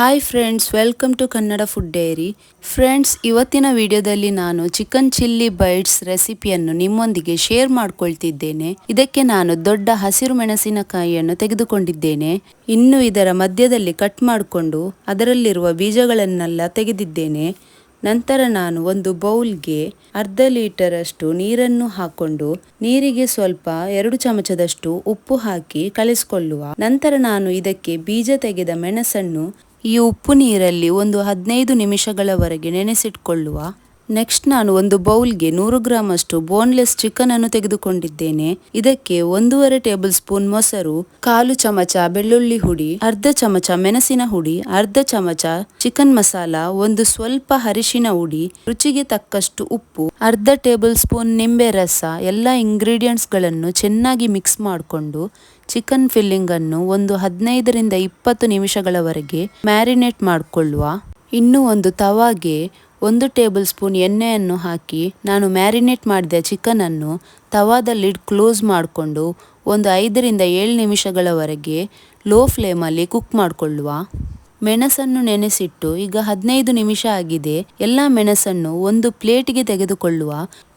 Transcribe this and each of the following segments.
Hi friends welcome to Kannada food diary friends ಇವತ್ತಿನ ವಿಡಿಯೋದಲ್ಲಿ ನಾನು ಚಿಕನ್ ಚಿಲ್ಲಿ ಬೈಟ್ಸ್ ರೆಸಿಪಿಯನ್ನು ನಿಮ್ಮೊಂದಿಗೆ ಶೇರ್ ಮಾಡ್ಕೊಳ್ತಿದ್ದೇನೆ. ಇದಕ್ಕೆ ನಾನು ದೊಡ್ಡ ಹಸಿರು ಮೆಣಸಿನಕಾಯಿಯನ್ನು ತೆಗೆದುಕೊಂಡಿದ್ದೇನೆ. ಇನ್ನು ಇದರ ಮಧ್ಯದಲ್ಲಿ ಕಟ್ ಮಾಡಿಕೊಂಡು ಅದರಲ್ಲಿರುವ ಬೀಜಗಳನ್ನೆಲ್ಲ ತೆಗೆದಿದ್ದೇನೆ. ನಂತರ ನಾನು ಒಂದು ಬೌಲ್ಗೆ ಅರ್ಧ ಲೀಟರಷ್ಟು ನೀರನ್ನು ಹಾಕೊಂಡು ನೀರಿಗೆ ಸ್ವಲ್ಪ ಎರಡು ಚಮಚದಷ್ಟು ಉಪ್ಪು ಹಾಕಿ ಕಲಿಸಿಕೊಳ್ಳುವ. ನಂತರ ನಾನು ಇದಕ್ಕೆ ಬೀಜ ತೆಗೆದ ಮೆಣಸನ್ನು ಈ ಉಪ್ಪು ನೀರಲ್ಲಿ ಒಂದು ಹದಿನೈದು ನಿಮಿಷಗಳವರೆಗೆ ನೆನೆಸಿಟ್ಕೊಳ್ಳುವ. ನೆಕ್ಸ್ಟ್ ನಾನು ಒಂದು ಬೌಲ್ಗೆ ನೂರು ಗ್ರಾಮ್ ಅಷ್ಟು ಬೋನ್ಲೆಸ್ ಚಿಕನ್ ಅನ್ನು ತೆಗೆದುಕೊಂಡಿದ್ದೇನೆ. ಇದಕ್ಕೆ ಒಂದೂವರೆ ಟೇಬಲ್ ಸ್ಪೂನ್ ಮೊಸರು, ಕಾಲು ಚಮಚ ಬೆಳ್ಳುಳ್ಳಿ ಹುಡಿ, ಅರ್ಧ ಚಮಚ ಮೆಣಸಿನ ಹುಡಿ, ಅರ್ಧ ಚಮಚ ಚಿಕನ್ ಮಸಾಲ, ಒಂದು ಸ್ವಲ್ಪ ಅರಿಶಿನ ಹುಡಿ, ರುಚಿಗೆ ತಕ್ಕಷ್ಟು ಉಪ್ಪು, ಅರ್ಧ ಟೇಬಲ್ ಸ್ಪೂನ್ ನಿಂಬೆ ರಸ, ಎಲ್ಲ ಇಂಗ್ರೀಡಿಯೆಂಟ್ಸ್ಗಳನ್ನು ಚೆನ್ನಾಗಿ ಮಿಕ್ಸ್ ಮಾಡಿಕೊಂಡು ಚಿಕನ್ ಫಿಲ್ಲಿಂಗ್ ಅನ್ನು ಒಂದು ಹದಿನೈದರಿಂದ ಇಪ್ಪತ್ತು ನಿಮಿಷಗಳವರೆಗೆ ಮ್ಯಾರಿನೇಟ್ ಮಾಡಿಕೊಳ್ಳುವ. ಇನ್ನು ಒಂದು ತವಾಗೆ ಒಂದು ಟೇಬಲ್ ಸ್ಪೂನ್ ಎಣ್ಣೆಯನ್ನು ಹಾಕಿ ನಾನು ಮ್ಯಾರಿನೇಟ್ ಮಾಡಿದ ಚಿಕನನ್ನು ತವಾದ ಲಿಡ್ ಕ್ಲೋಸ್ ಮಾಡಿಕೊಂಡು ಒಂದು ಐದರಿಂದ ಏಳು ನಿಮಿಷಗಳವರೆಗೆ ಲೋ ಫ್ಲೇಮಲ್ಲಿ ಕುಕ್ ಮಾಡಿಕೊಳ್ಳುವ. ಮೆಣಸನ್ನು ನೆನೆಸಿಟ್ಟು ಈಗ ಹದಿನೈದು ನಿಮಿಷ ಆಗಿದೆ. ಎಲ್ಲ ಮೆಣಸನ್ನು ಒಂದು ಪ್ಲೇಟಿಗೆ ತೆಗೆದುಕೊಳ್ಳುವ.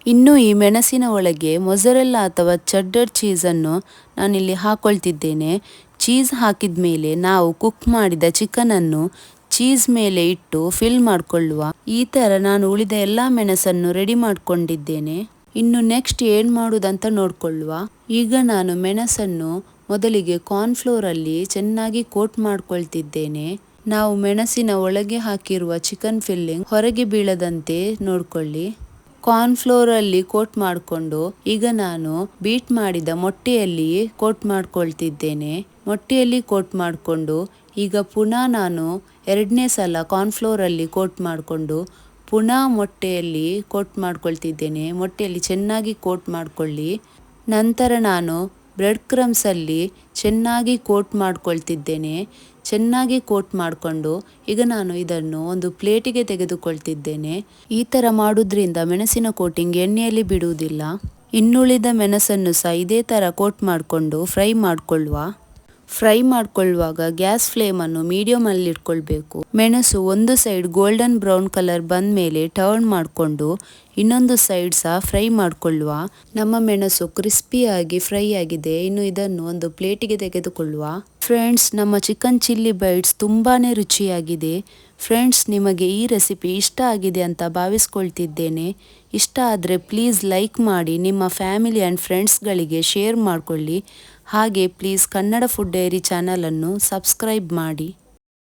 ಇನ್ನು ಈ ಮೆಣಸಿನ ಒಳಗೆ ಮೊಸರೆಲ್ಲ ಅಥವಾ ಚಡ್ಡರ್ ಚೀಸನ್ನು ನಾನಿಲ್ಲಿ ಹಾಕೊಳ್ತಿದ್ದೇನೆ. ಚೀಸ್ ಹಾಕಿದ ಮೇಲೆ ನಾವು ಕುಕ್ ಮಾಡಿದ ಚಿಕನನ್ನು ಚೀಸ್ ಮೇಲೆ ಇಟ್ಟು ಫಿಲ್ ಮಾಡಿಕೊಳ್ಳುವ. ಈ ತರ ನಾನು ಉಳಿದ ಎಲ್ಲಾ ಮೆಣಸನ್ನು ರೆಡಿ ಮಾಡ್ಕೊಂಡಿದ್ದೇನೆ. ಇನ್ನು ನೆಕ್ಸ್ಟ್ ಏನು ಮಾಡುವುದಂತ ನೋಡಿಕೊಳ್ಳುವ. ಈಗ ನಾನು ಮೆಣಸನ್ನು ಮೊದಲಿಗೆ ಕಾರ್ನ್ಫ್ಲೋರ್ ಅಲ್ಲಿ ಚೆನ್ನಾಗಿ ಕೋಟ್ ಮಾಡ್ಕೊಳ್ತಿದ್ದೇನೆ. ನಾವು ಮೆಣಸಿನ ಒಳಗೆ ಹಾಕಿರುವ ಚಿಕನ್ ಫಿಲ್ಲಿಂಗ್ ಹೊರಗೆ ಬೀಳದಂತೆ ನೋಡಿಕೊಳ್ಳಿ. ಕಾರ್ನ್ಫ್ಲೋರ್ ಅಲ್ಲಿ ಕೋಟ್ ಮಾಡಿಕೊಂಡು ಈಗ ನಾನು ಬೀಟ್ ಮಾಡಿದ ಮೊಟ್ಟೆಯಲ್ಲಿ ಕೋಟ್ ಮಾಡ್ಕೊಳ್ತಿದ್ದೇನೆ. ಮೊಟ್ಟೆಯಲ್ಲಿ ಕೋಟ್ ಮಾಡಿಕೊಂಡು, ಈಗ ಪುನಃ ನಾನು ಎರಡನೇ ಸಲ ಕಾರ್ನ್ಫ್ಲೋರಲ್ಲಿ ಕೋಟ್ ಮಾಡಿಕೊಂಡು, ಪುನಃ ಮೊಟ್ಟೆಯಲ್ಲಿ ಕೋಟ್ ಮಾಡ್ಕೊಳ್ತಿದ್ದೇನೆ. ಮೊಟ್ಟೆಯಲ್ಲಿ ಚೆನ್ನಾಗಿ ಕೋಟ್ ಮಾಡಿಕೊಳ್ಳಿ. ನಂತರ ನಾನು ಬ್ರೆಡ್ ಕ್ರಮ್ಸಲ್ಲಿ ಚೆನ್ನಾಗಿ ಕೋಟ್ ಮಾಡ್ಕೊಳ್ತಿದ್ದೇನೆ. ಚೆನ್ನಾಗಿ ಕೋಟ್ ಮಾಡಿಕೊಂಡು, ಈಗ ನಾನು ಇದನ್ನು ಒಂದು ಪ್ಲೇಟಿಗೆ ತೆಗೆದುಕೊಳ್ತಿದ್ದೇನೆ. ಈ ಥರ ಮಾಡೋದ್ರಿಂದ ಮೆಣಸಿನ ಕೋಟಿಂಗ್ ಎಣ್ಣೆಯಲ್ಲಿ ಬಿಡುವುದಿಲ್ಲ. ಇನ್ನುಳಿದ ಮೆಣಸನ್ನು ಸಹ ಇದೇ ಥರ ಕೋಟ್ ಮಾಡಿಕೊಂಡು ಫ್ರೈ ಮಾಡಿಕೊಳ್ಳುವ. ಫ್ರೈ ಮಾಡ್ಕೊಳ್ಳುವಾಗ ಗ್ಯಾಸ್ ಫ್ಲೇಮನ್ನು ಮೀಡಿಯಮಲ್ಲಿ ಇಟ್ಕೊಳ್ಬೇಕು. ಮೆಣಸು ಒಂದು ಸೈಡ್ ಗೋಲ್ಡನ್ ಬ್ರೌನ್ ಕಲರ್ ಬಂದ ಮೇಲೆ ಟರ್ನ್ ಮಾಡಿಕೊಂಡು ಇನ್ನೊಂದು ಸೈಡ್ ಸಹ ಫ್ರೈ ಮಾಡಿಕೊಳ್ಳುವ. ನಮ್ಮ ಮೆಣಸು ಕ್ರಿಸ್ಪಿಯಾಗಿ ಫ್ರೈ ಆಗಿದೆ. ಇನ್ನು ಇದನ್ನು ಒಂದು ಪ್ಲೇಟಿಗೆ ತೆಗೆದುಕೊಳ್ಳುವ. ಫ್ರೆಂಡ್ಸ್ ನಮ್ಮ ಚಿಕನ್ ಚಿಲ್ಲಿ ಬೈಟ್ಸ್ ತುಂಬಾನೇ ರುಚಿಯಾಗಿದೆ. ಫ್ರೆಂಡ್ಸ್ ನಿಮಗೆ ಈ ರೆಸಿಪಿ ಇಷ್ಟ ಆಗಿದೆ ಅಂತ ಭಾವಿಸ್ಕೊಳ್ತಿದ್ದೇನೆ. ಇಷ್ಟ ಆದರೆ ಪ್ಲೀಸ್ ಲೈಕ್ ಮಾಡಿ, ನಿಮ್ಮ ಫ್ಯಾಮಿಲಿ ಆ್ಯಂಡ್ ಫ್ರೆಂಡ್ಸ್ಗಳಿಗೆ ಶೇರ್ ಮಾಡಿಕೊಳ್ಳಿ. ಹಾಗೆ ಪ್ಲೀಸ್ ಕನ್ನಡ ಫುಡ್ ಡೈರಿ ಚಾನಲನ್ನು ಸಬ್ಸ್ಕ್ರೈಬ್ ಮಾಡಿ.